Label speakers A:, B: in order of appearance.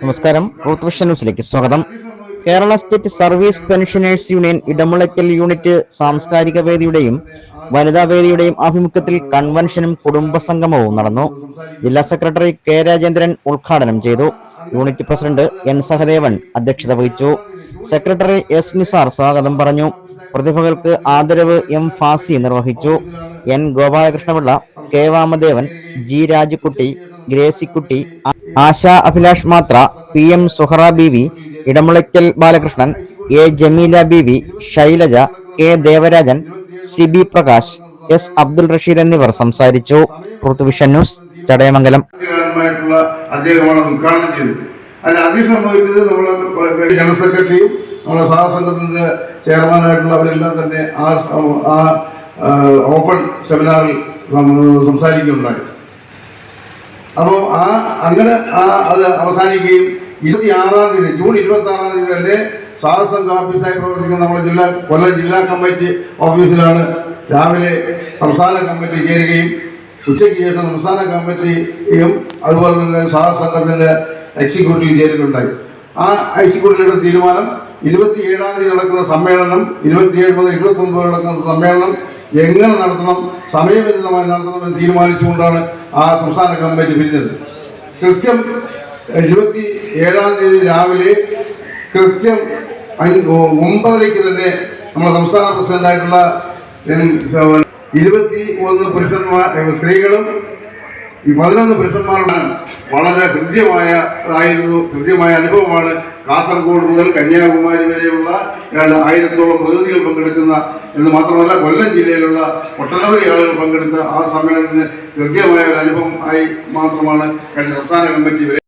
A: നമസ്കാരം. Ruth vision ന്യൂസിലേക്ക് സ്വാഗതം. Kerala state service pensioners union Edamulakkal unit സാംസ്കാരിക വേദിയുടെയും വനിതാ വേദിയുടെയും ആഭിമുഖ്യത്തിൽ കൺവെൻഷനും കുടുംബസംഗമവും നടന്നു. ജില്ലാ സെക്രട്ടറി കെ രാജേന്ദ്രൻ ഉദ്ഘാടനം ചെയ്തു. യൂണിറ്റ് പ്രസിഡന്റ് എൻ സഹദേവൻ അധ്യക്ഷത വഹിച്ചു. സെക്രട്ടറി എസ് നിസാർ സ്വാഗതം പറഞ്ഞു. പ്രതിഭകൾക്ക് ആദരവ് എം ഫാസി നിർവഹിച്ചു. N Gopalakrishnapillai K Vamadevan G Rajukutty Gracykutty Asha Abhilash മാത്ര P M Suhara B V Edamulakkal Balakrishnan A Jameela B V Shailaja K Devarajan C B Prakash S Abdul Rasheed എന്നിവർ സംസാരിച്ചു. പൃഥ്വിഷൻ news Chadayamangalam.
B: അദ്ദേഹമാണ് ഉദ്ഘാടനം ചെയ്തത്. അതിന് അധ്യക്ഷം വഹിച്ചത് നമ്മളെ ജനറൽ സെക്രട്ടറിയും നമ്മളെ സഹസംഘത്തിന്റെ ചെയർമാനായിട്ടുള്ളവരെല്ലാം തന്നെ ആ ആ ഓപ്പൺ സെമിനാറിൽ സംസാരിക്കുകയുണ്ടായി. അപ്പോൾ ആ അങ്ങനെ ആ അത് അവസാനിക്കുകയും ഇരുപത്തി ആറാം തീയതി ജൂൺ ഇരുപത്തി ആറാം തീയതി തന്നെ സഹസംഘ ഓഫീസായി പ്രവർത്തിക്കുന്ന നമ്മുടെ ജില്ലാ കൊല്ലം ജില്ലാ കമ്മിറ്റി ഓഫീസിലാണ് രാവിലെ സംസ്ഥാന കമ്മിറ്റി ചേരുകയും ഉച്ചയ്ക്ക് ശേഷം സംസ്ഥാന കമ്മിറ്റിയും അതുപോലെ തന്നെ സഹസംഘത്തിന്റെ എക്സിക്യൂട്ടീവ് ചേരുകയുണ്ടായി. ആ എക്സിക്യൂട്ടീവിയുടെ തീരുമാനം ഇരുപത്തിയേഴാം തീയതി നടക്കുന്ന സമ്മേളനം ഇരുപത്തിയേഴ് മുതൽ ഇരുപത്തി ഒമ്പത് വരെ നടക്കുന്ന സമ്മേളനം എങ്ങനെ നടത്തണം സമയബന്ധിതമായി നടത്തണമെന്ന് തീരുമാനിച്ചുകൊണ്ടാണ് ആ സംസ്ഥാന കമ്മിറ്റി പിരിഞ്ഞത്. കൃത്യം ഇരുപത്തി ഏഴാം തീയതി രാവിലെ കൃത്യം ഒമ്പതരയ്ക്ക് തന്നെ നമ്മുടെ സംസ്ഥാന പ്രസിഡന്റായിട്ടുള്ള ഇരുപത്തി ഒന്ന് പുരുഷന്മാർ സ്ത്രീകളും ഈ പതിനൊന്ന് പുരുഷന്മാരുടെ വളരെ ഹൃദ്യമായ ഇതായിരുന്നു ഹൃദ്യമായ അനുഭവമാണ് കാസർഗോഡ് മുതൽ കന്യാകുമാരി വരെയുള്ള ആയിരത്തോളം പ്രതിനിധികൾ പങ്കെടുക്കുന്ന എന്ന് മാത്രമല്ല കൊല്ലം ജില്ലയിലുള്ള ഒട്ടനവധി ആളുകൾ പങ്കെടുത്ത ആ സമ്മേളനത്തിന് ഹൃദ്യമായ ഒരു അനുഭവം ആയി മാത്രമാണ് കഴിഞ്ഞ സംസ്ഥാന കമ്മിറ്റി